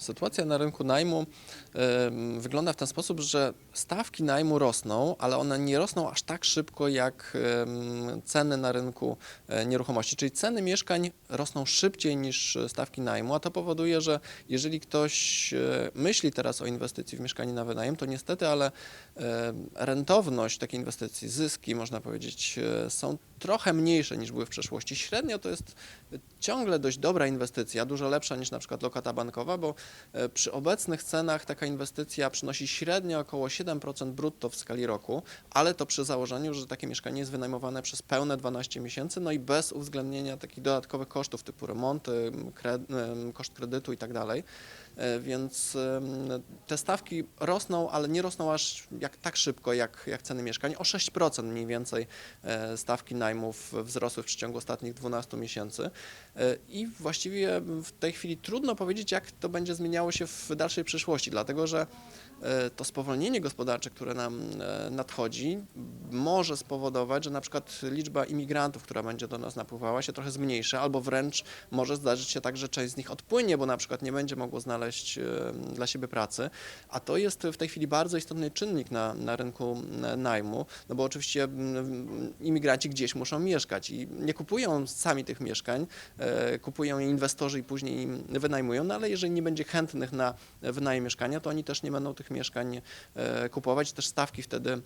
Sytuacja na rynku najmu wygląda w ten sposób, że stawki najmu rosną, ale one nie rosną aż tak szybko jak ceny na rynku e, nieruchomości. Czyli ceny mieszkań rosną szybciej niż stawki najmu, a to powoduje, że jeżeli ktoś e, myśli teraz o inwestycji w mieszkanie na wynajem, to niestety, ale rentowność takiej inwestycji, zyski można powiedzieć, e, są trochę mniejsze niż były w przeszłości. Średnio to jest ciągle dość dobra inwestycja, dużo lepsza niż na przykład lokata bankowa, bo e, przy obecnych cenach taka inwestycja przynosi średnio około 7% brutto w skali roku, ale to przy założeniu, że takie mieszkanie jest wynajmowane przez pełne 12 miesięcy, no i bez uwzględnienia takich dodatkowych kosztów typu remonty, koszt kredytu i tak Więc em, te stawki rosną, ale nie rosną aż jak, tak szybko jak, jak ceny mieszkań. O 6% mniej więcej e, stawki najmów wzrosły w przeciągu ostatnich 12 miesięcy. E, I właściwie w tej chwili trudno powiedzieć, jak to będzie zmieniało się w dalszej przyszłości, dlatego że e, to spowolnienie gospodarcze, które nam e, nadchodzi, może spowodować, że na przykład liczba imigrantów, która będzie do nas napływała, się trochę zmniejszy, albo wręcz może zdarzyć się tak, że część z nich odpłynie, bo na przykład nie będzie mogło znaleźć e, dla siebie pracy. A to jest w tej chwili bardzo istotny czynnik na, na rynku e, najmu, no bo oczywiście imigranci gdzieś muszą mieszkać i nie kupują sami tych mieszkań, e, kupują je inwestorzy i później wynajmują, no ale jeżeli nie będzie chętnych na wynajem mieszkania, to oni też nie będą tych mieszkań kupować, też stawki wtedy,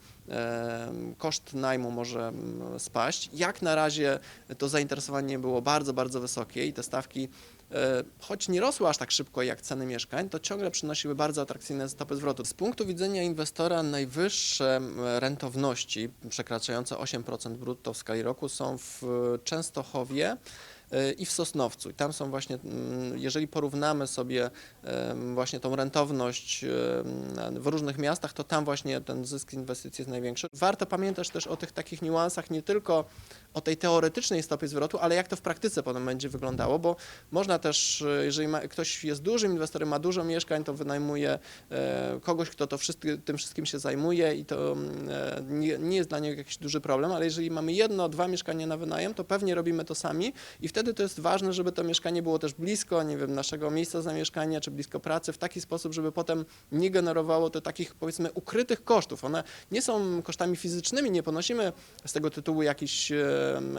koszt najmu może mm, spaść. Jak na razie to zainteresowanie było bardzo, bardzo wysokie i te stawki e, choć nie rosły aż tak szybko jak ceny mieszkań, to ciągle przynosiły bardzo atrakcyjne stopy zwrotu. Z punktu widzenia inwestora najwyższe rentowności przekraczające 8% brutto w skali roku są w Częstochowie i w Sosnowcu. I tam są właśnie, mm, jeżeli porównamy sobie właśnie tą rentowność w różnych miastach, to tam właśnie ten zysk inwestycji jest największy. Warto pamiętać też o tych takich niuansach, nie tylko o tej teoretycznej stopie zwrotu, ale jak to w praktyce potem będzie wyglądało, bo można też, e, jeżeli ma, ktoś jest dużym inwestorem, ma dużo mieszkań, to wynajmuje e, kogoś, kto to wszystko, tym wszystkim się zajmuje i to mm, e, nie, nie jest dla niego jakiś duży problem, ale jeżeli mamy jedno, dwa mieszkania na wynajem, to pewnie robimy to sami i wtedy to jest ważne, żeby to mieszkanie było też blisko, nie wiem, naszego miejsca zamieszkania, czy blisko pracy, w taki sposób, żeby potem nie generowało to takich, powiedzmy, ukrytych kosztów. One nie są kosztami fizycznymi, nie ponosimy z tego tytułu em,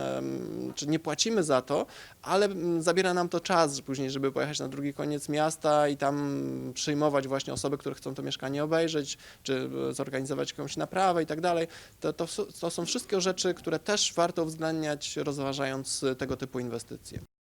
czy nie płacimy za to, ale mm, zabiera nam to czas później, żeby pojechać na drugi koniec miasta i tam przyjmować właśnie osoby, które chcą to mieszkanie obejrzeć, czy e, zorganizować jakąś naprawę i tak dalej. To, to, to są wszystkie rzeczy, które też warto uwzględniać, rozważając tego typu inwestycje.